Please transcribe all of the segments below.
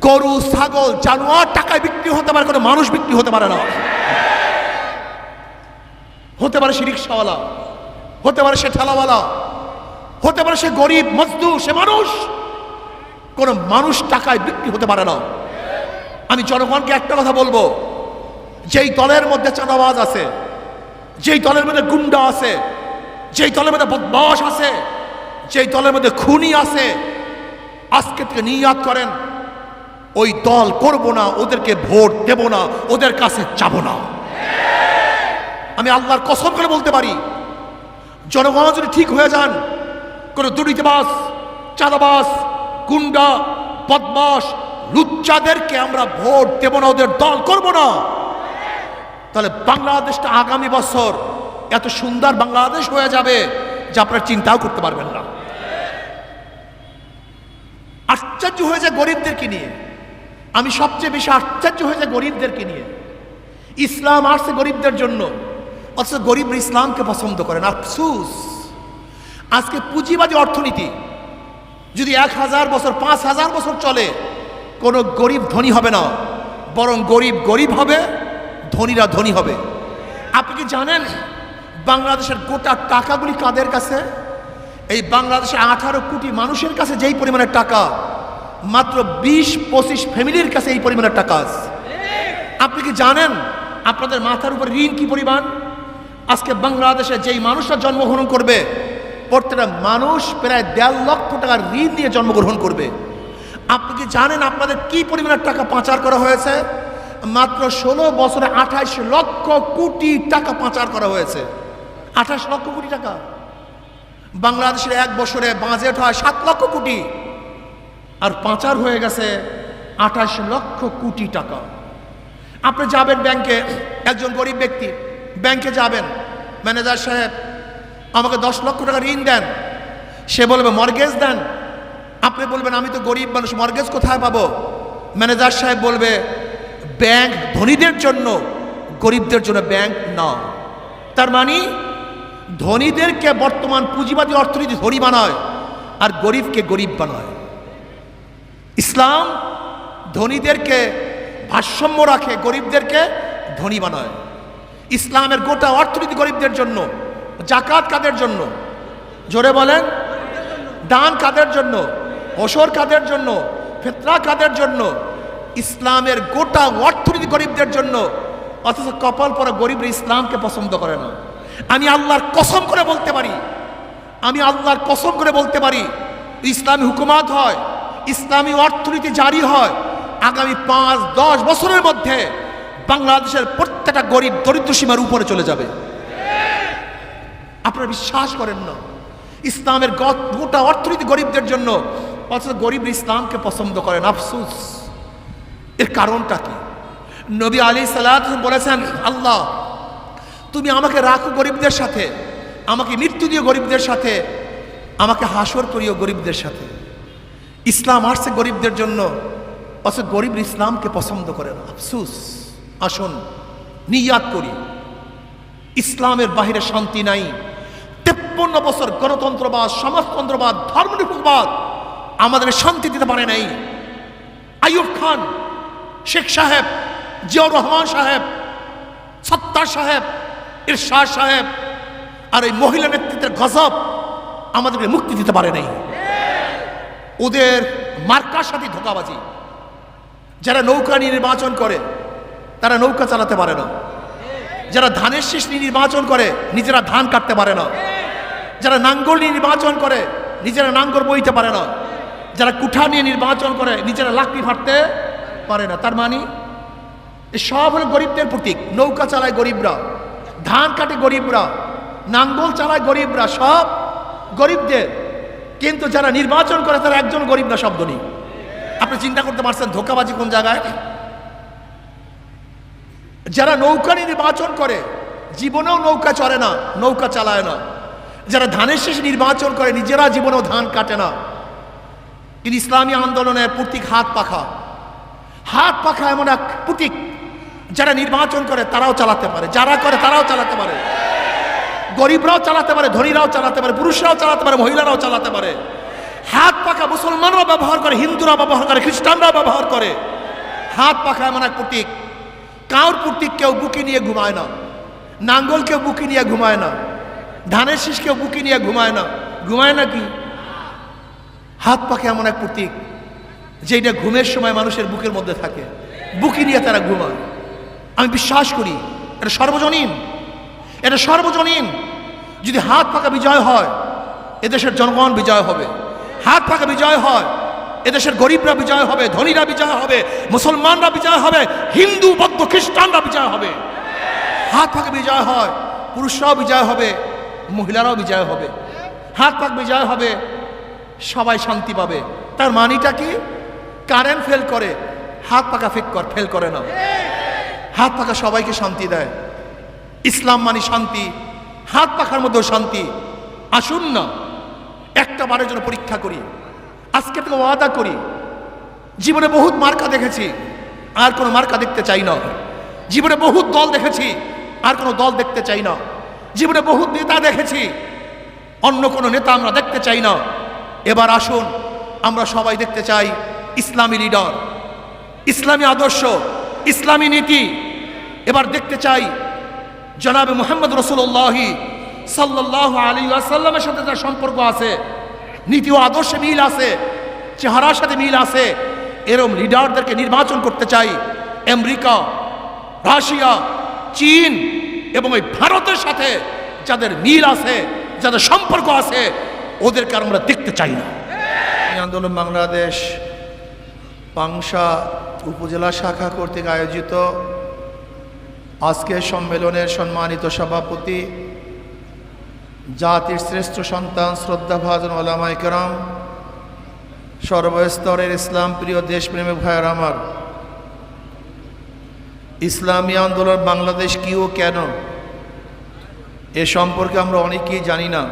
গরু, ছাগল, জানোয়ার টাকায় বিক্রি হতে পারে, কোনো মানুষ বিক্রি হতে পারে না। হতে পারে সে রিক্সাওয়ালা, হতে পারে সে ঠেলাওয়ালা, হতে পারে সে গরিব, মজদুর, সে মানুষ, কোন মানুষ টাকায় বিক্রি হতে পারে না। আমি জনগণকে একটা কথা বলব, যেই দলের মধ্যে চাঁদাবাজ আছে, যেই দলের মধ্যে গুন্ডা আছে, যেই দলের মধ্যে বদমাস আছে, যেই দলের মধ্যে খুনি আছে, আজকে থেকে নিয়াত করেন। ওই দল করব না, ওদেরকে ভোট দেব না, ওদের কাছে যাব না। আমি আল্লাহর কসম করে বলতে পারি, জনগণ যদি ঠিক হয়ে যান, কোনো দুর্নীতিবাস চাঁদাবাস গুন্ডা বদমাস লুচ্চাদেরকে আমরা ভোট দেব না, ওদের দল করব না। তাহলে বাংলাদেশটা আগামী বছর এত সুন্দর বাংলাদেশ হয়ে যাবে যে আপনারা চিন্তাও করতে পারবেন না। আশ্চর্য হয়ে যায় গরিবদেরকে নিয়ে। আমি সবচেয়ে বেশি আশ্চর্য হয়ে যায় গরিবদেরকে নিয়ে। ইসলাম আসছে গরিবদের জন্য, অথচ গরিব ইসলামকে পছন্দ করেন আফসুস। আজকে পুঁজিবাদী অর্থনীতি, যদি এক হাজার বছর, পাঁচ হাজার বছর চলে, কোনো গরিব ধনী হবে না, বরং গরিব গরিব হবে, ধনীরা ধনী হবে। আপনি কি জানেন বাংলাদেশের গোটা টাকাগুলি কাদের কাছে? এই বাংলাদেশে আঠারো কোটি মানুষের কাছে যেই পরিমাণের টাকা মাত্র বিশ, পঁচিশ ফ্যামিলির কাছে এই পরিমাণের টাকা আপনি কি জানেন আপনাদের মাথার উপর ঋণ কি পরিমাণ? আজকে বাংলাদেশে যেই মানুষরা জন্মগ্রহণ করবে, প্রত্যেকটা মানুষ প্রায় দেড় লক্ষ টাকার ঋণ নিয়ে জন্মগ্রহণ করবে। আপনি কি জানেন আপনাদের কি পরিমাণের টাকা পাচার করা হয়েছে? মাত্র ষোলো বছরে আঠাশ লক্ষ কোটি টাকা পাচার করা হয়েছে। আঠাশ লক্ষ কোটি টাকা। বাংলাদেশের এক বছরে বাজেট হয় সাত লক্ষ কোটি। আর পাচার হয়ে গেছে আঠাশ লক্ষ কোটি টাকা। আপনি যাবেন ব্যাংকে, একজন গরিব ব্যক্তি, ব্যাংকে যাবেন, ম্যানেজার সাহেব, আমাকে দশ লক্ষ টাকা ঋণ দেন, সে বলবে, মর্গেজ দেন। আপনি বলবেন, আমি তো গরিব মানুষ, মর্গেজ কোথায় পাবো? ম্যানেজার সাহেব বলবে, ব্যাংক ধনীদের জন্য, গরিবদের জন্য ব্যাংক না। তার মানে ধনীদেরকে বর্তমান পুঁজিবাদী অর্থনীতি ধনী বানায়, আর গরিবকে গরিব বানায়। ইসলাম ধনীদেরকে ভারসাম্য রাখে, গরিবদেরকে ধনী বানায়। ইসলামের গোটা অর্থনীতি গরিবদের জন্য, জাকাত কাদের জন্য? জোরে বলেন। দান কাদের জন্য? ওসর কাদের জন্য? ফেতরা কাদের জন্য? ইসলামের গোটা অর্থনীতি গরিবদের জন্য। অথচ কপাল পরা গরিবরা ইসলামকে পছন্দ করে না। আমি আল্লাহর কসম করে বলতে পারি। আমি আল্লাহর কসম করে বলতে পারি, ইসলামী হুকুমাত হয় ইসলামী অর্থনীতি জারি হয় আগামী পাঁচ, দশ বছরের মধ্যে বাংলাদেশের প্রত্যেকটা গরিব দরিদ্র সীমার উপরে চলে যাবে। আপনারা বিশ্বাস করেন না। ইসলামের গোটা অর্থনীতি গরিবদের জন্য, অথচ গরিব ইসলামকে পছন্দ করেন আফসুস। এর কারণটা কি? নবী আলী সাল্লাহ বলেছেন, আল্লাহ, তুমি আমাকে রাখো গরিবদের সাথে, আমাকে মৃত্যু দিও গরিবদের সাথে, আমাকে হাসর করিও গরিবদের সাথে। ইসলাম আসছে গরিবদের জন্য, অথচ গরিব ইসলামকে পছন্দ করে না। আফসুস। আসুন নিয়াদ করি। ইসলামের বাহিরে শান্তি নাই। তেপ্পন্ন বছর গণতন্ত্রবাদ, সমাজতন্ত্রবাদ, ধর্মনিরপেক্ষবাদ আমাদের শান্তি দিতে পারে নাই। আইয়ুব খান, শেখ সাহেব, জিয়াউর রহমান সাহেব, সত্তার সাহেব, ইরশাদ সাহেব, আর এই মহিলা নেতৃত্বের গজব আমাদেরকে মুক্তি দিতে পারে নাই। ওদের মার্কার সাথে ধোকাবাজি। যারা নৌকা নিয়ে নির্বাচন করে, তারা নৌকা চালাতে পারে না। যারা ধানের শীষ নিয়ে নির্বাচন করে, নিজেরা ধান কাটতে পারে না। যারা নাঙ্গল নিয়ে নির্বাচন করে, নিজেরা নাঙ্গল বইতে পারে না। যারা কুঠা নিয়ে নির্বাচন করে, নিজেরা লাকড়ি ফাটতে পারে না। তার মানে সব হলো গরিবদের প্রতীক। নৌকা চালায় গরিবরা, ধান কাটে গরিবরা, নাঙ্গল চালায় গরিবরা, সব গরিবদের কিন্তু যারা নির্বাচন করে, তারা একজন গরিব না, শব্দ নেই। আপনি চিন্তা করতে পারছেন, ধোকাবাজি কোন জায়গায়? যারা নৌকা নির্বাচন করে, জীবনেও নৌকা চড়ে না, নৌকা চালায় না। যারা ধানের শেষে নির্বাচন করে, নিজেরা জীবনেও ধান কাটে না। কিন্তু ইসলামী আন্দোলনের প্রতীক হাত পাখা। হাত পাখা এমন এক প্রতীক, যারা নির্বাচন করে, তারাও চালাতে পারে। যারা করে, তারাও চালাতে পারে। গরিবরাও চালাতে পারে, ধনীরাও চালাতে পারে, পুরুষরাও চালাতে পারে, মহিলারাও চালাতে পারে। হাত পাখা মুসলমানরা ব্যবহার করে হিন্দুরা ব্যবহার করে খ্রিস্টানরা ব্যবহার করে। হাত পাখা এমন এক প্রতীক কাউর প্রতীক কেউ বুকি নিয়ে ঘুমায় না। নাঙ্গল কেউ বুকি নিয়ে ঘুমায় না। ধানের শীষ কেউ বুকি নিয়ে ঘুমায় না। ঘুমায় না কি? হাত পাখা এমন এক প্রতীক যেটা ঘুমের সময় মানুষের বুকের মধ্যে থাকে। বুকি নিয়ে তারা ঘুমায়। আমি বিশ্বাস করি, এটা সর্বজনীন। এটা সর্বজনীন। যদি হাত পাকা বিজয় হয়, এদেশের জনগণ বিজয় হবে। হাত পাকা বিজয় হয়, এদেশের গরিবরা বিজয় হবে, ধনীরা বিজয় হবে, মুসলমানরা বিজয় হবে, হিন্দু, বৌদ্ধ, খ্রিস্টানরা বিজয় হবে। হাত পাকে বিজয় হয়, পুরুষরাও বিজয় হবে, মহিলারাও বিজয় হবে। হাত পাক বিজয় হবে, সবাই শান্তি পাবে। তার মানিটা কি? কারেন্ট ফেল করে, হাত পাকা ফেক কর, ফেল করে না হাত পাকা সবাইকে শান্তি দেয়। ইসলাম মানে শান্তি, হাত পাখার মধ্যেও শান্তি। আসুন না একটা বারের জন্য পরীক্ষা করি। আজকে থেকে ওয়াদা করি। জীবনে বহুত মার্কা দেখেছি, আর কোনো মার্কা দেখতে চাই না। জীবনে বহুত দল দেখেছি, আর কোনো দল দেখতে চাই না। জীবনে বহুত নেতা দেখেছি, অন্য কোনো নেতা আমরা দেখতে চাই না। এবার আসুন, আমরা সবাই দেখতে চাই ইসলামী লিডার ইসলামী আদর্শ, ইসলামী নীতি। এবার দেখতে চাই জনাবে মোহাম্মদ রসুল্লাহি সাল্লাহ আলী আসাল্লামের সাথে তার সম্পর্ক আছে, নীতি ও আদর্শে মিল আছে, চেহারার সাথে মিল আছে। এরম লিডারদেরকে নির্বাচন করতে চাই আমেরিকা, রাশিয়া, চীন এবং ওই ভারতের সাথে যাদের মিল আছে, যাদের সম্পর্ক আছে, ওদেরকে আমরা দেখতে চাই না। আন্দোলন বাংলাদেশ পাংশা উপজেলা শাখা কর্তৃক আয়োজিত আজকের সম্মেলনের সম্মানিত সভাপতি, জাতির শ্রেষ্ঠ সন্তান, শ্রদ্ধাভাজন ওলামাই কেরাম, সর্বস্তরের ইসলাম প্রিয় দেশপ্রেমিক ভাইয়ের আমার। ইসলামী আন্দোলন বাংলাদেশ কি ও কেন? এ সম্পর্কে আমরা অনেকেই জানি না।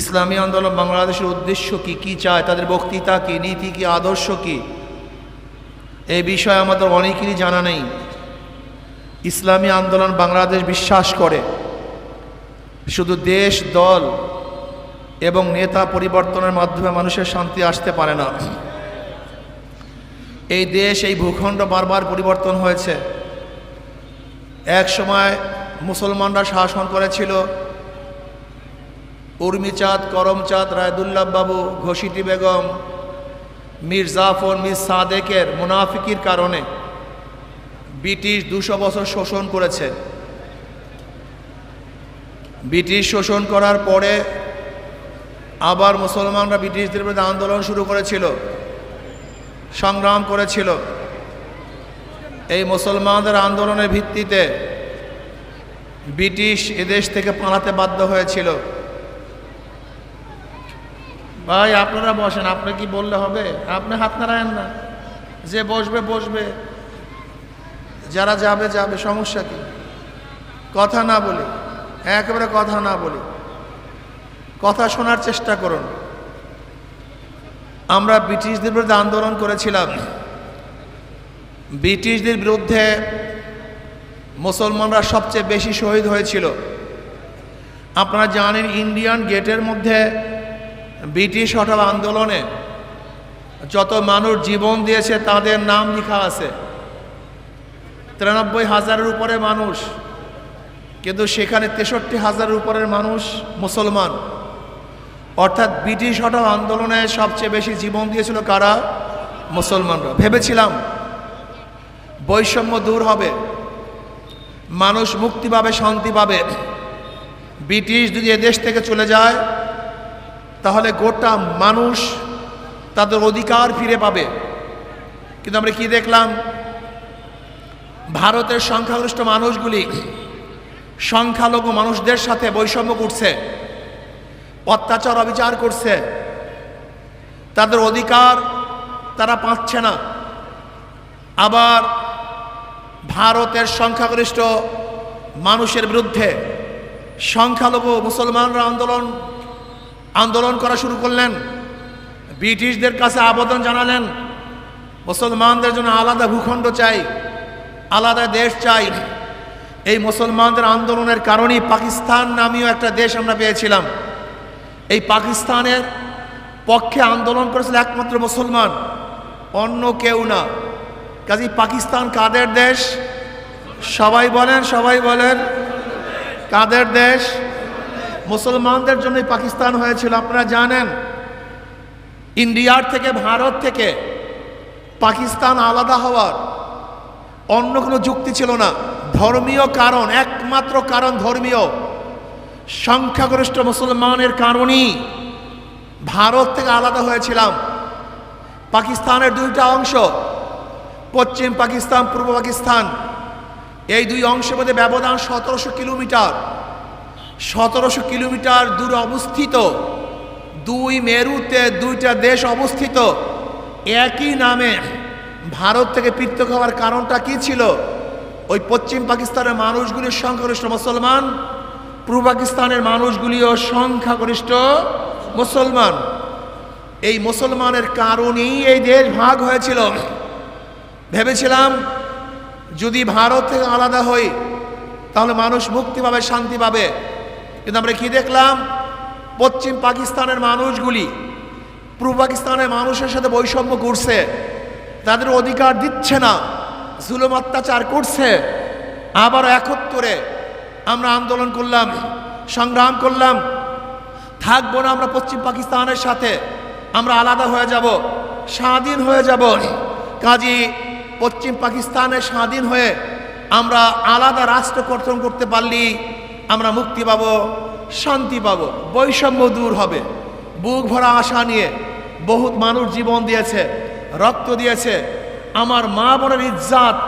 ইসলামী আন্দোলন বাংলাদেশের উদ্দেশ্য কি কি চায়, তাদের বক্তৃতা কি, নীতি কি, আদর্শ কি? এই বিষয়ে আমাদের অনেকেরই জানা নেই। ইসলামী আন্দোলন বাংলাদেশ বিশ্বাস করে। শুধু দেশ, দল এবং নেতা পরিবর্তনের মাধ্যমে মানুষের শান্তি আসতে পারে না। এই দেশ, এই ভূখণ্ড বারবার পরিবর্তন হয়েছে। এক সময় মুসলমানরা শাসন করেছিল, উর্মিচাঁদ, করমচাঁদ, রায়দুল্লাহ বাবু ঘোষিটি বেগম মীর জাফর মীর সাদেকের, মুনাফিকির কারণে। ব্রিটিশ দুশো বছর শোষণ করেছে। ব্রিটিশ শোষণ করার পরে আবার মুসলমানরা ব্রিটিশদের বিরুদ্ধে আন্দোলন শুরু করেছিল, সংগ্রাম করেছিল। এই মুসলমানদের আন্দোলনের ভিত্তিতে ব্রিটিশ এদেশ থেকে পালাতে বাধ্য হয়েছিল। ভাই, আপনারা বসেন আপনি কি বললে হবে? আপনি হাত নাড়ায়েন না। যে বসবে বসবে। যারা যাবে যাবে, সমস্যা কি? কথা না বলি, একেবারে কথা না বলি। কথা শোনার চেষ্টা করুন। আমরা ব্রিটিশদের বিরুদ্ধে আন্দোলন করেছিলাম। ব্রিটিশদের বিরুদ্ধে মুসলমানরা সবচেয়ে বেশি শহীদ হয়েছিল। আপনারা জানেন, ইন্ডিয়ান গেটের মধ্যে ব্রিটিশ হঠাৎ আন্দোলনে যত মানুষ জীবন দিয়েছে, তাদের নাম লেখা আছে। তিরানব্বই হাজারের উপরে মানুষ, কিন্তু সেখানে তেষট্টি হাজারের উপরের মানুষ মুসলমান। অর্থাৎ ব্রিটিশ হঠাৎ আন্দোলনে সবচেয়ে বেশি জীবন দিয়েছিল কারা? মুসলমানরা। ভেবেছিলাম বৈষম্য দূর হবে, মানুষ মুক্তি পাবে, শান্তি পাবে। ব্রিটিশ যদি এদেশ থেকে চলে যায়, তাহলে গোটা মানুষ তাদের অধিকার ফিরে পাবে। কিন্তু আমরা কি দেখলাম? ভারতের সংখ্যাগরিষ্ঠ মানুষগুলি সংখ্যালঘু মানুষদের সাথে বৈষম্য করছে, অত্যাচার অবিচার করছে। তাদের অধিকার তারা পাচ্ছে না। আবার ভারতের সংখ্যাগরিষ্ঠ মানুষের বিরুদ্ধে সংখ্যালঘু মুসলমানরা আন্দোলন আন্দোলন করা শুরু করলেন। ব্রিটিশদের কাছে আবেদন জানালেন, মুসলমানদের জন্য আলাদা ভূখণ্ড চাই। আলাদা দেশ চাই। এই মুসলমানদের আন্দোলনের কারণেই পাকিস্তান নামীয় একটা দেশ আমরা পেয়েছিলাম। এই পাকিস্তানের পক্ষে আন্দোলন করেছিল একমাত্র মুসলমান, অন্য কেউ না। কাজী পাকিস্তান কাদের দেশ? সবাই বলেন সবাই বলেন। কাদের দেশ? মুসলমানদের জন্যই পাকিস্তান হয়েছিল, আপনারা জানেন। ইন্ডিয়ার থেকে, ভারত থেকে পাকিস্তান আলাদা হওয়ার অন্য কোনো যুক্তি ছিল না। ধর্মীয় কারণ, একমাত্র কারণ ধর্মীয়। সংখ্যাগরিষ্ঠ মুসলমানের কারণেই ভারত থেকে আলাদা হয়েছিলাম। পাকিস্তানের দুইটা অংশ, পশ্চিম পাকিস্তান, পূর্ব পাকিস্তান, এই দুই অংশের মধ্যে ব্যবধান সতেরোশো কিলোমিটার। সতেরোশো কিলোমিটার দূরে অবস্থিত, দুই মেরুতে দুইটা দেশ অবস্থিত, একই নামে ভারত থেকে পৃথক হওয়ার কারণটা কি ছিল? ওই পশ্চিম পাকিস্তানের মানুষগুলির সংখ্যাগরিষ্ঠ মুসলমান, পূর্ব পাকিস্তানের মানুষগুলিও সংখ্যাগরিষ্ঠ মুসলমান। এই মুসলমানের কারণেই এই দেশ ভাগ হয়েছিল। ভেবেছিলাম, যদি ভারত থেকে আলাদা হই, তাহলে মানুষ মুক্তি পাবে, শান্তি পাবে। কিন্তু আমরা কি দেখলাম? পশ্চিম পাকিস্তানের মানুষগুলি, পূর্ব পাকিস্তানের মানুষের সাথে বৈষম্য করছে তাদের অধিকার দিচ্ছে না। জুলুম অত্যাচার করছে। আবার একত্তরে আমরা আন্দোলন করলাম, সংগ্রাম করলাম। থাকব না আমরা পশ্চিম পাকিস্তানের সাথে। আমরা আলাদা হয়ে যাব, স্বাধীন হয়ে যাব। কাজী পশ্চিম পাকিস্তানে স্বাধীন হয়ে আমরা আলাদা রাষ্ট্র গঠন করতে পারলি আমরা মুক্তি পাবো, শান্তি পাবো, বৈষম্য দূর হবে। বুক ভরা আশা নিয়ে বহুত মানুষ জীবন দিয়েছে। রক্ত দিয়েছে। আমার মা বোনের ইজ্জাত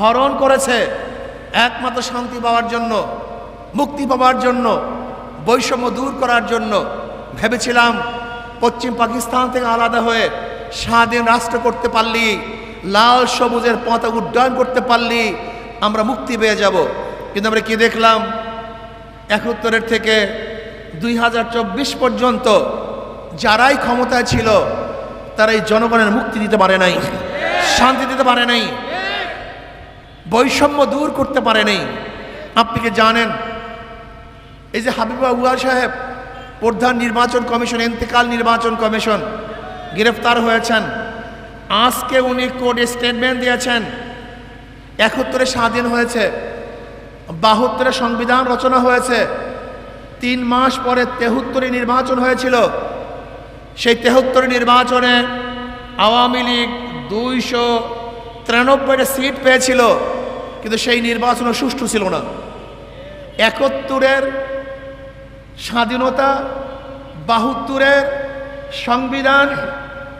হরণ করেছে একমাত্র শান্তি পাওয়ার জন্য, মুক্তি পাওয়ার জন্য, বৈষম্য দূর করার জন্য। ভেবেছিলাম পশ্চিম পাকিস্তান থেকে আলাদা হয়ে স্বাধীন রাষ্ট্র করতে পারলি, লাল সবুজের পতাকা উড্ডয়ন করতে পারলি, আমরা মুক্তি পেয়ে যাব। কিন্তু আমরা কি দেখলাম? একাত্তরের থেকে দুই হাজার চব্বিশ পর্যন্ত যারাই ক্ষমতায় ছিল তারা এই জনগণের মুক্তি দিতে পারে নাই, শান্তি দিতে পারে নাই, বৈষম্য দূর করতে পারে নাই। আপনি কি জানেন, এই যে হাবিবা উয়ার সাহেব, প্রধান নির্বাচন কমিশন, এন্তেকাল নির্বাচন কমিশন, গ্রেফতার হয়েছেন। আজকে উনি কোর্টে স্টেটমেন্ট দিয়েছেন। একাত্তরে স্বাধীন হয়েছে। বাহাত্তরে সংবিধান রচনা হয়েছে। তিন মাস পরে তেহত্তরে নির্বাচন হয়েছিল। সেই তেহত্তর নির্বাচনে আওয়ামী লীগ দুইশো তিরানব্বইটা সিট পেয়েছিল, কিন্তু সেই নির্বাচনও সুষ্ঠু ছিল না। একাত্তরের স্বাধীনতা, বাহাত্তরের সংবিধান,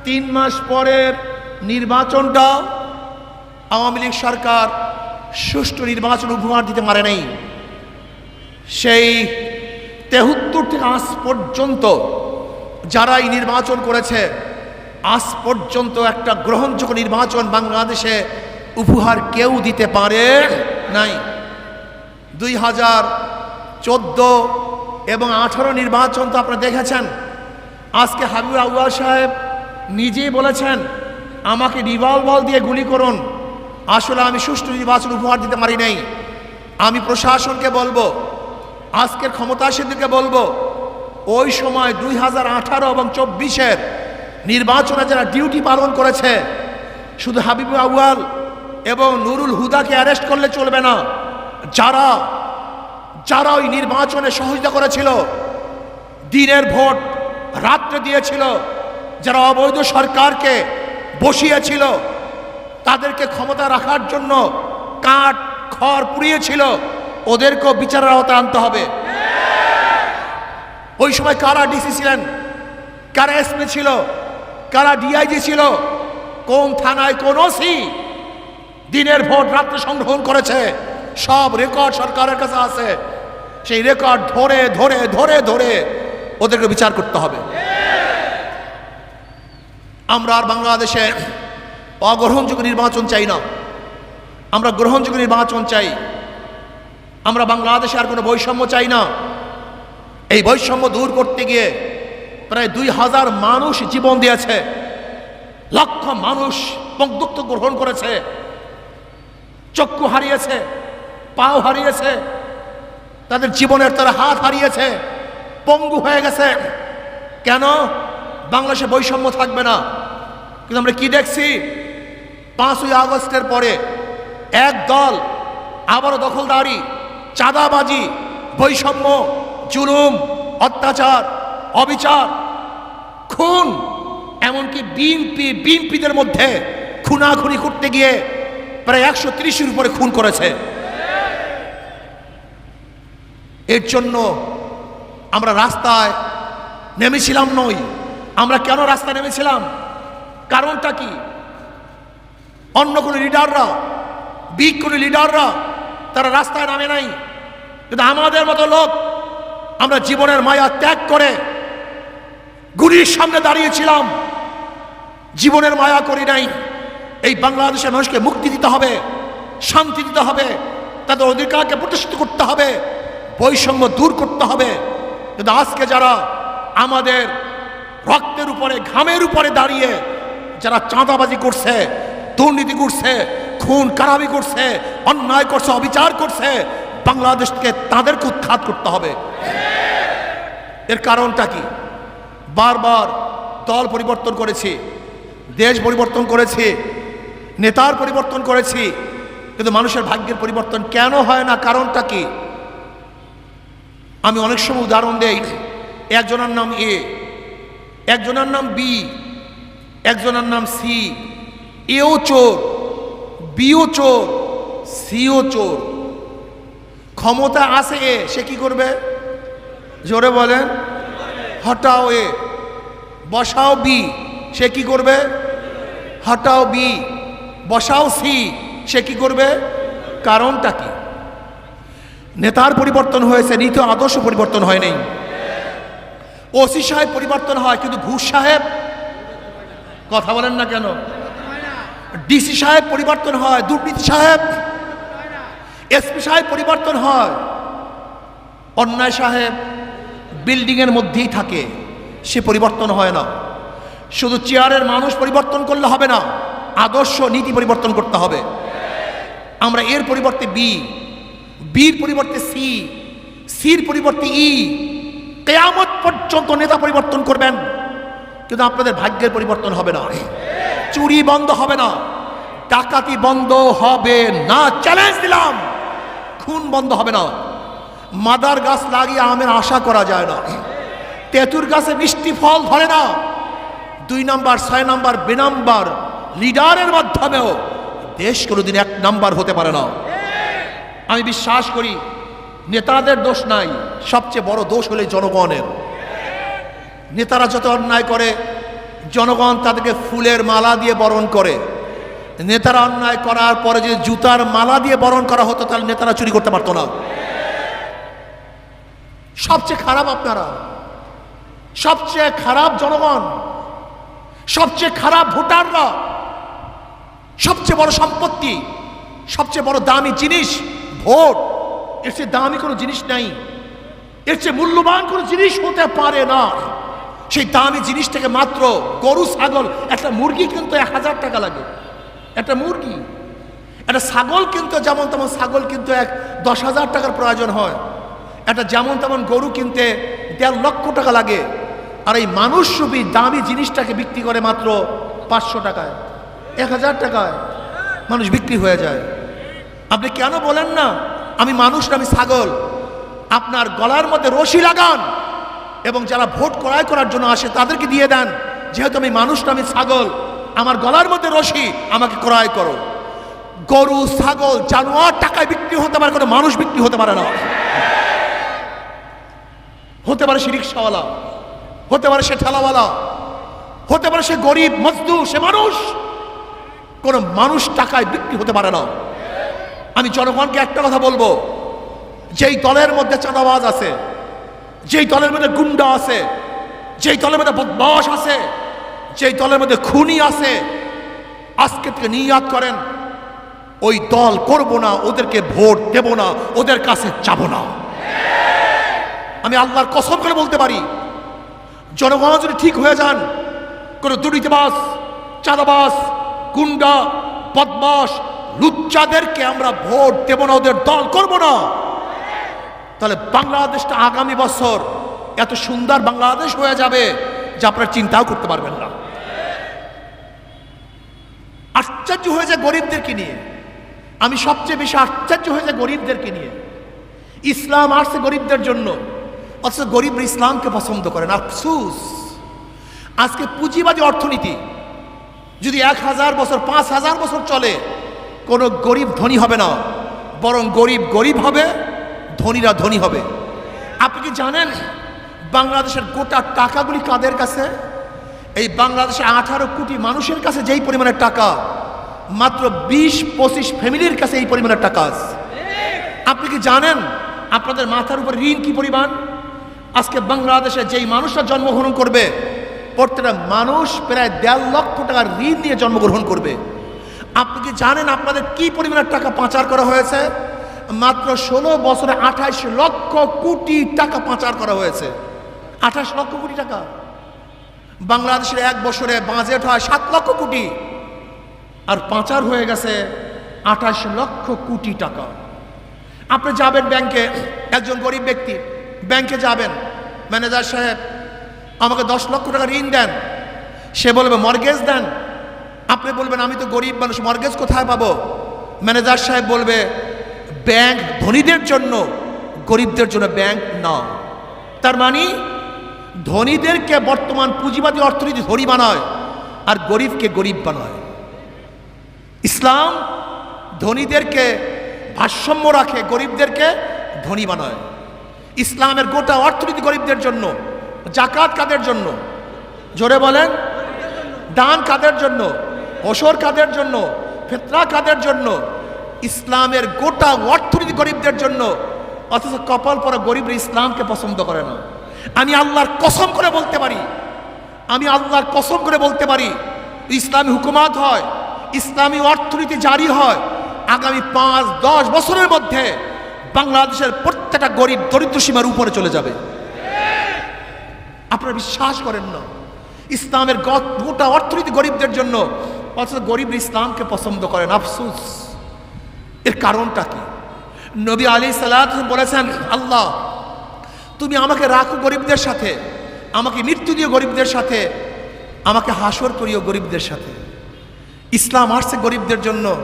তিন মাস পরের নির্বাচনটা আওয়ামী লীগ সরকার সুষ্ঠু নির্বাচন উপহার দিতে পারে নাই। সেই তেহত্তর থেকে আজ পর্যন্ত যারা এই নির্বাচন করেছে, আজ পর্যন্ত একটা গ্রহণযোগ্য নির্বাচন বাংলাদেশে উপহার কেউ দিতে পারে নাই। দুই হাজার চোদ্দ এবং আঠারো নির্বাচন তো আপনারা দেখেছেন। আজকে হাবিব আউয়া সাহেব নিজেই বলেছেন, আমাকে রিভলভার দিয়ে গুলি করুন। আসলে আমি সুষ্ঠু নির্বাচন উপহার দিতে পারি নাই। আমি প্রশাসনকে বলব, আজকের ক্ষমতাসীনদেরকে বলব ওই সময় দুই হাজার আঠারো এবং চব্বিশের নির্বাচনে যারা ডিউটি পালন করেছে, শুধু হাবিব আউয়াল এবং নুরুল হুদাকে অ্যারেস্ট করলে চলবে না। যারা যারা ওই নির্বাচনে সহযোগিতা করেছিল, দিনের ভোট রাত্রে দিয়েছিল, যারা অবৈধ সরকারকে বসিয়েছিল, তাদেরকে ক্ষমতা রাখার জন্য কাঠ, খড় পুড়িয়েছিল, ওদেরকেও বিচারের আওতায় আনতে হবে। ওই সময় কারা ডিসি ছিলেন? কারা এসপি ছিল? কারা ডিআইজি ছিল? কোন থানায় কোন ওসি? দিনের ভোট রাত্রে সংগ্রহণ করেছে। সব রেকর্ড সরকারের কাছে আছে। সেই রেকর্ড ধরে ধরে ধরে ধরে ওদেরকে বিচার করতে হবে। আমরা আর বাংলাদেশে অগ্রহণযোগ্য নির্বাচন চাই না। আমরা গ্রহণযোগ্য নির্বাচন চাই। আমরা বাংলাদেশে আর কোনো বৈষম্য চাই না। এই বৈষম্য দূর করতে গিয়ে প্রায় দুই হাজার মানুষ জীবন দিয়েছে। লক্ষ মানুষ পঙ্গুত্ব গ্রহণ করেছে। চক্ষু হারিয়েছে, পাও হারিয়েছে, তাদের জীবনের তারা হাত হারিয়েছে, পঙ্গু হয়ে গেছে। কেন? বাংলাদেশে বৈষম্য থাকবে না। কিন্তু আমরা কি দেখছি? পাঁচই আগস্টের পরে এক দল আবারও দখলদারি, চাঁদাবাজি, বৈষম্য জুলুম, অত্যাচার, অবিচার, খুন, এমনকি বিএনপি, বিএনপিদের মধ্যে খুনাখুনি করতে গিয়ে প্রায় একশো তিরিশের উপরে খুন করেছে। এর জন্য আমরা রাস্তায় নেমেছিলাম নই। আমরা কেন রাস্তায় নেমেছিলাম? কারণটা কি? অন্য কোনো লিডাররা, বিগ কোনো লিডাররা তারা রাস্তায় নামে নাই। কিন্তু আমাদের মতো লোক আমরা জীবনের মায়া ত্যাগ করে গুলির সামনে দাঁড়িয়েছিলাম। জীবনের মায়া করি নাই। এই বাংলাদেশের মানুষকে মুক্তি দিতে হবে, শান্তি দিতে হবে, তাদের অধিকারকে প্রতিষ্ঠিত করতে হবে, বৈষম্য দূর করতে হবে। কিন্তু আজকে যারা আমাদের রক্তের উপরে, ঘামের উপরে দাঁড়িয়ে যারা চাঁদাবাজি করছে, দুর্নীতি করছে, খুন, কারাবি করছে, অন্যায় করছে, অবিচার করছে, বাংলাদেশকে তাদেরকে উৎখাত করতে হবে। এর কারণটা কি? বারবার দল পরিবর্তন করেছে, দেশ পরিবর্তন করেছে, নেতার পরিবর্তন করেছি, কিন্তু মানুষের ভাগ্যের পরিবর্তন কেন হয় না? কারণটা কি? আমি অনেক সময় উদাহরণ দেই, একজনের নাম এ, একজনের নাম বি, একজনের নাম সি, এও চোর, বিও চোর, সিও চোর। ক্ষমতা আছে এ, সে কি করবে? জোরে বলেন। হটাও এ, বসাও বি, সে কি করবে? হটাও বি, বসাও সি, সে কি করবে? কারণটা কি? নেতার পরিবর্তন হয়েছে, নীতি আদর্শ পরিবর্তন হয় নাই। ওসি সাহেব পরিবর্তন হয়, কিন্তু ঘুষ সাহেব, কথা বলেন না কেন? ডিসি সাহেব পরিবর্তন হয়, দুর্নীতি সাহেব, এসপি সাহেব পরিবর্তন হয়, অন্যায় সাহেব বিল্ডিংয়ের মধ্যেই থাকে, সে পরিবর্তন হয় না। শুধু চেয়ারের মানুষ পরিবর্তন করলে হবে না, আদর্শ নীতি পরিবর্তন করতে হবে। আমরা এর পরিবর্তে বি, বির পরিবর্তে সি, সির পরিবর্তে ই। কেয়ামত পর্যন্ত নেতা পরিবর্তন করবেন, কিন্তু আপনাদের ভাগ্যের পরিবর্তন হবে না। চুরি বন্ধ হবে না, ডাকাতি বন্ধ হবে না। চ্যালেঞ্জ দিলাম, খুন বন্ধ হবে না। মাদার গাছ লাগিয়ে আমের আশা করা যায় না। তেঁতুর গাছে মিষ্টি ফল ধরে না। দুই নাম্বার, ছয় নাম্বার, বে নাম্বার লিডারের মাধ্যমেও দেশ কোনোদিন এক নাম্বার হতে পারে না। আমি বিশ্বাস করি, নেতাদের দোষ নাই, সবচেয়ে বড় দোষ হলে জনগণের। নেতারা যত অন্যায় করে, জনগণ তাদেরকে ফুলের মালা দিয়ে বরণ করে। নেতারা অন্যায় করার পরে যদি জুতার মালা দিয়ে বরণ করা হতো, তাহলে নেতারা চুরি করতে পারতো না। সবচেয়ে খারাপ আপনারা। সবচেয়ে খারাপ জনগণ, সবচেয়ে খারাপ ভোটাররা, সবচেয়ে বড় সম্পত্তি, সবচেয়ে বড় দামি জিনিস ভোট। এর চেয়ে দামি কোনো জিনিস নাই। এর চেয়ে মূল্যবান কোনো জিনিস হতে পারে না। সেই দামি জিনিসটাকে মাত্র গরু, ছাগল, একটা মুরগি কিন্তু এক হাজার টাকা লাগে। একটা মুরগি, একটা ছাগল কিন্তু যেমন তেমন ছাগল কিন্তু এক দশ হাজার টাকার প্রয়োজন হয়। একটা যেমন তেমন গরু কিনতে দেড় লক্ষ টাকা লাগে। আর এই মানুষ রূপী দামি জিনিসটাকে বিক্রি করে মাত্র পাঁচশো টাকায়, এক হাজার টাকায় মানুষ বিক্রি হয়ে যায়। আপনি কেন বলেন না, আমি মানুষ আমি ছাগল। আপনার গলার মধ্যে রশি লাগান এবং যারা ভোট ক্রয় করার জন্য আসে তাদেরকে দিয়ে দেন, যেহেতু আমি মানুষ না, আমি ছাগল, আমার গলার মধ্যে রশি, আমাকে ক্রয় করো। গরু, ছাগল, জানোয়ার টাকায় বিক্রি হতে পারে, কোনো মানুষ বিক্রি হতে পারে না। হতে পারে সে রিক্সাওয়ালা, হতে পারে সে ঠেলাওয়ালা, হতে পারে সে গরিব, মজদুর, সে মানুষ। কোনো মানুষ টাকায় বিক্রি হতে পারে না। আমি জনগণকে একটা কথা বলব, যেই দলের মধ্যে চাঁদাবাজ আছে, যেই দলের মধ্যে গুন্ডা আছে, যেই দলের মধ্যে বদমাস আছে, যেই দলের মধ্যে খুনি আছে, আজকে থেকে নিয়াত করেন, ওই দল করব না, ওদেরকে ভোট দেব না, ওদের কাছে যাব না। আমি আল্লাহর কসম করে বলতে পারি, জনগণ যদি ঠিক হয়ে যান, কোনো দুর্নীতিবাস চাঁদাবাস গুন্ডা বদমাস লুচ্চাদেরকে আমরা ভোট দেব না, ওদের দল করব না। তাহলে বাংলাদেশটা আগামী বছর এত সুন্দর বাংলাদেশ হয়ে যাবে যা আপনারা চিন্তাও করতে পারবেন না। আশ্চর্য হয়ে যায় গরিবদেরকে নিয়ে। আমি সবচেয়ে বেশি আশ্চর্য হয়ে যায় গরিবদেরকে নিয়ে। ইসলাম আসছে গরিবদের জন্য। অথচ গরিব ইসলামকে পছন্দ করেন আফসুস আজকে পুঁজিবাদী অর্থনীতি, যদি এক হাজার বছর, পাঁচ হাজার বছর চলে, কোনো গরিব ধনী হবে না, বরং গরিব গরিব হবে, ধনীরা ধনী হবে। আপনি কি জানেন বাংলাদেশের গোটা টাকাগুলি কাদের কাছে? এই বাংলাদেশে আঠারো কোটি মানুষের কাছে যেই পরিমাণের টাকা, মাত্র বিশ, পঁচিশ ফ্যামিলির কাছে এই পরিমাণের টাকা আছে। আপনি কি জানেন আপনাদের মাথার উপর ঋণ কি পরিমাণ? আজকে বাংলাদেশে যেই মানুষরা জন্মগ্রহণ করবে, প্রত্যেকটা মানুষ প্রায় দেড় লক্ষ টাকার ঋণ নিয়ে জন্মগ্রহণ করবে। আপনি কি জানেন আপনাদের কি পরিমাণের টাকা পাচার করা হয়েছে? মাত্র ষোলো বছরে আঠাশ লক্ষ কোটি টাকা পাচার করা হয়েছে। আঠাশ লক্ষ কোটি টাকা। বাংলাদেশের এক বছরে বাজেট হয় সাত লক্ষ কোটি। আর পাচার হয়ে গেছে আঠাশ লক্ষ কোটি টাকা। আপনি যাবেন ব্যাংকে, একজন গরিব ব্যক্তি ব্যাংকে যাবেন। ম্যানেজার সাহেব, আমাকে দশ লক্ষ টাকা ঋণ দেন। সে বলবে, মর্গেজ দেন। আপনি বলবেন, আমি তো গরিব মানুষ, মর্গেজ কোথায় পাবো? ম্যানেজার সাহেব বলবে, ব্যাংক ধনীদের জন্য, গরিবদের জন্য ব্যাংক না। তার মানে ধনীদেরকে বর্তমান পুঁজিবাদী অর্থনীতি ধনী বানায়, আর গরিবকে গরিব বানায়। ইসলাম ধনীদেরকে ভারসাম্য রাখে, গরিবদেরকে ধনী বানায়। ইসলামের গোটা অর্থনীতি গরিবদের জন্য, জাকাত কাদের জন্য? জোরে বলেন। দান কাদের জন্য? ওসর কাদের জন্য? ফেতরা কাদের জন্য? ইসলামের গোটা অর্থনীতি গরিবদের জন্য। অথচ কপাল পরা গরিবরা ইসলামকে পছন্দ করে না। আমি আল্লাহর কসম করে বলতে পারি। আমি আল্লাহর কসম করে বলতে পারি, ইসলামী হুকুমাত হয়, ইসলামী অর্থনীতি জারি হয় আগামী পাঁচ, দশ বছরের মধ্যে বাংলাদেশের প্রত্যেকটা গরিব দরিদ্র সীমার উপরে চলে যাবে। আপনারা বিশ্বাস করেন না। ইসলামের গোটা অর্থনীতি গরিবদের জন্য। অথচ গরিব ইসলামকে পছন্দ করেন, আফসুস। এর কারণটা কি? নবী আলী সাল্লাহ বলেছেন, আল্লাহ, তুমি আমাকে রাখো গরিবদের সাথে, আমাকে মৃত্যু দিও গরিবদের সাথে, আমাকে হাসর করিও গরিবদের সাথে। ইসলাম আসছে গরিবদের জন্য,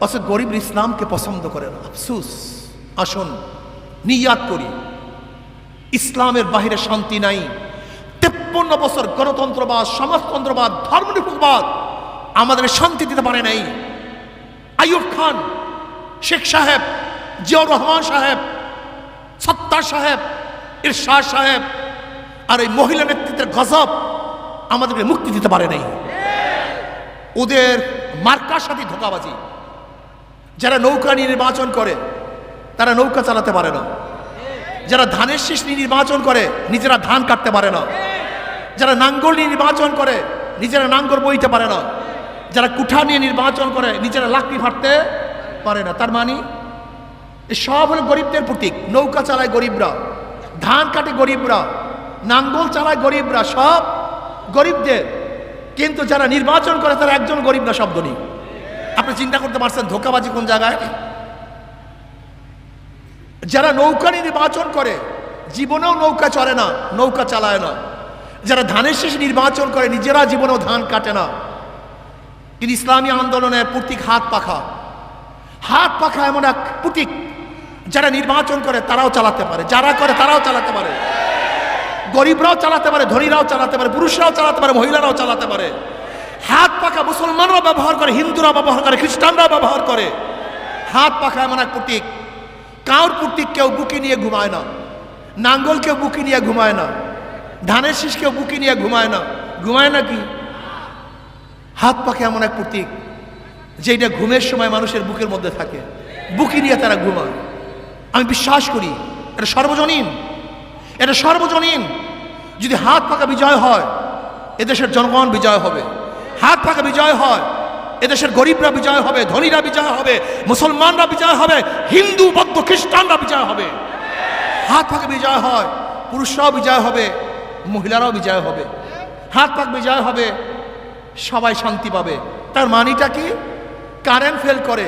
অথচ গরিব ইসলামকে পছন্দ করে না আফসুস। আসুন, নিয়াত করি। ইসলামের বাহিরে শান্তি নাই। তেপ্পন্ন বছর গণতন্ত্রবাদ, সমাজতন্ত্রবাদ, ধর্মনিরপেক্ষবাদ আমাদের শান্তি দিতে পারে নাই। আইয়ুব খান, শেখ সাহেব, জিয়াউর রহমান সাহেব, সত্তার সাহেব ইরশাদ সাহেব আর এই মহিলা নেতৃত্বের গজব আমাদেরকে মুক্তি দিতে পারে নাই। ওদের মার্কার সাথে ধোকাবাজি। যারা নৌকা নিয়ে নির্বাচন করে তারা নৌকা চালাতে পারে না। যারা ধানের শীষ নিয়ে নির্বাচন করে, নিজেরা ধান কাটতে পারে না। যারা নাঙ্গল নিয়ে নির্বাচন করে, নিজেরা নাঙ্গল বইতে পারে না। যারা কুঠা নিয়ে নির্বাচন করে, নিজেরা লাকড়ি ফাটতে পারে না। তার মানে সব হলো গরিবদের প্রতীক। নৌকা চালায় গরিবরা, ধান কাটে গরিবরা, নাঙ্গল চালায় গরিবরা, সব গরিবদের। কিন্তু যারা নির্বাচন করে, তারা একজন গরিব না, শব্দ নেই। আপনি চিন্তা করতে পারছেন ধোকাবাজি কোন জায়গায়? যারা নৌকা নির্বাচন করে, জীবনেও নৌকা চলে না, নৌকা চালায় না। যারা ধানের শেষ নির্বাচন করে, নিজেরা জীবনেও ধান কাটে না। কিন্তু ইসলামী আন্দোলনের প্রতীক হাত পাখা। হাত পাখা এমন এক প্রতীক যারা নির্বাচন করে, তারাও চালাতে পারে। যারা করে, তারাও চালাতে পারে। গরিবরাও চালাতে পারে, ধনীরাও চালাতে পারে, পুরুষরাও চালাতে পারে, মহিলারাও চালাতে পারে। হাত পাখা মুসলমানরাও ব্যবহার করে হিন্দুরা ব্যবহার করে খ্রিস্টানরা ব্যবহার করে। হাত পাখা এমন এক প্রতীক। কাউর প্রতীক কেউ বুকে নিয়ে ঘুমায় না। নাঙ্গল কেউ বুকে নিয়ে ঘুমায় না। ধানের শীষ কেউ বুকে নিয়ে ঘুমায় না। ঘুমায় না কি? হাত পাখা এমন এক প্রতীক যেটা ঘুমের সময় মানুষের বুকের মধ্যে থাকে। বুকি নিয়ে তারা ঘুমায়। আমি বিশ্বাস করি, এটা সর্বজনীন। এটা সর্বজনীন। যদি হাত পাকা বিজয় হয়, এদেশের জনগণ বিজয় হবে। হাত পাকা বিজয় হয় এদেশের গরিবরা বিজয় হবে, ধনীরা বিজয় হবে, মুসলমানরা বিজয় হবে, হিন্দু, বৌদ্ধ, খ্রিস্টানরা বিজয় হবে। হাত পাকে বিজয় হয়, পুরুষরাও বিজয় হবে, মহিলারাও বিজয় হবে। হাত পাক বিজয় হবে, সবাই শান্তি পাবে। তার মানিটা কি? কারেন্ট ফেল করে,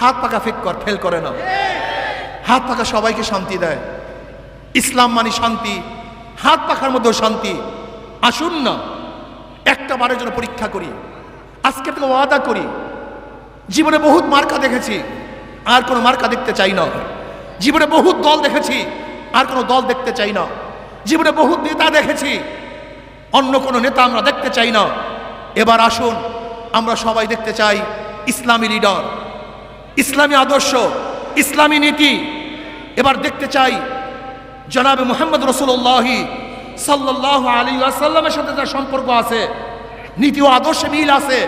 হাত পাকা ফেক কর, ফেল করে না। হাত পাকা সবাইকে শান্তি দেয়। ইসলাম মানে শান্তি, হাত পাখার মধ্যেও শান্তি। আসুন না, একটা বারের জন্য পরীক্ষা করি। আজকে থেকে ওয়াদা করি। জীবনে বহুত মার্কা দেখেছি, আর কোনো মার্কা দেখতে চাই না। জীবনে বহুত দল দেখেছি, আর কোনো দল দেখতে চাই না। জীবনে বহুত নেতা দেখেছি, অন্য কোনো নেতা আমরা দেখতে চাই না। এবার আসুন, আমরা সবাই দেখতে চাই ইসলামী লিডার ইসলামী আদর্শ, ইসলামী নীতি। এবার দেখতে চাই জনাবে মোহাম্মদ রসুল্লাহি সাল্লাহ আলী আসাল্লামের সাথে যার সম্পর্ক আছে। নীতি ও আদর্শে মিল আছে,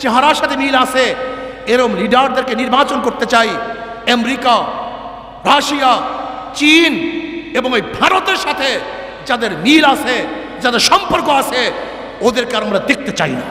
চেহারার সাথে মিল আছে। এরম লিডারদেরকে নির্বাচন করতে চাই আমেরিকা, রাশিয়া, চীন এবং এই ভারতের সাথে যাদের মিল আছে, যাদের সম্পর্ক আছে, ওদেরকে আমরা দেখতে চাই না।